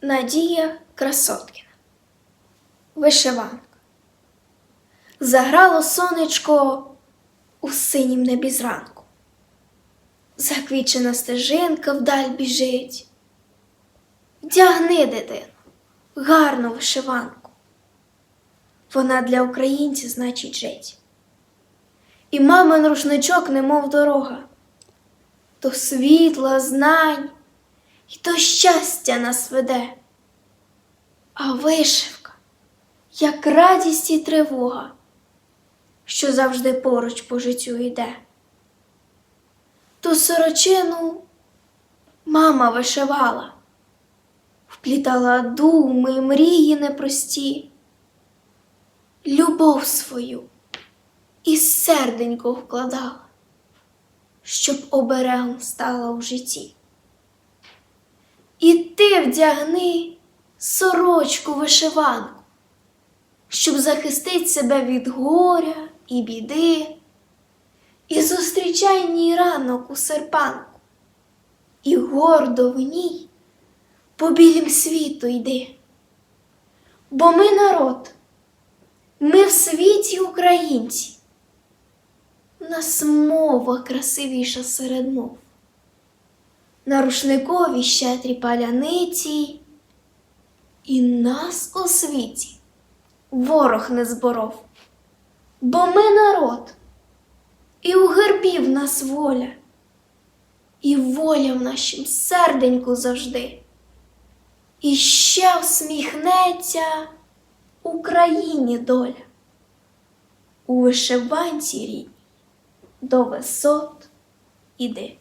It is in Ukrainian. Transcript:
Надія Красоткіна. Вишиванка. Заграло сонечко у синім небі зранку. Заквічена стежинка вдаль біжить. Вдягни, дитину, гарну вишиванку. Вона для українців значить жить. І мамин рушничок, немов дорога, то світла, знань, і то щастя нас веде. А вишивка, як радість і тривога, що завжди поруч по життю йде. Ту сорочину мама вишивала, вплітала думи й мрії непрості, любов свою і серденько вкладала, щоб оберегом стала в житті. І ти вдягни сорочку вишиванку, щоб захистить себе від горя і біди, і зустрічай ній ранок у серпанку, і гордо в ній по білім світу йди. Бо ми народ, ми в світі українці, нас мова красивіша серед мов на рушникові щедрі паляниці, і нас у світі ворог не зборов, бо ми народ, і у гербі в нас воля, і воля в нашім серденьку завжди. І ще всміхнеться Україні доля у вишиванці рідній до висот іди.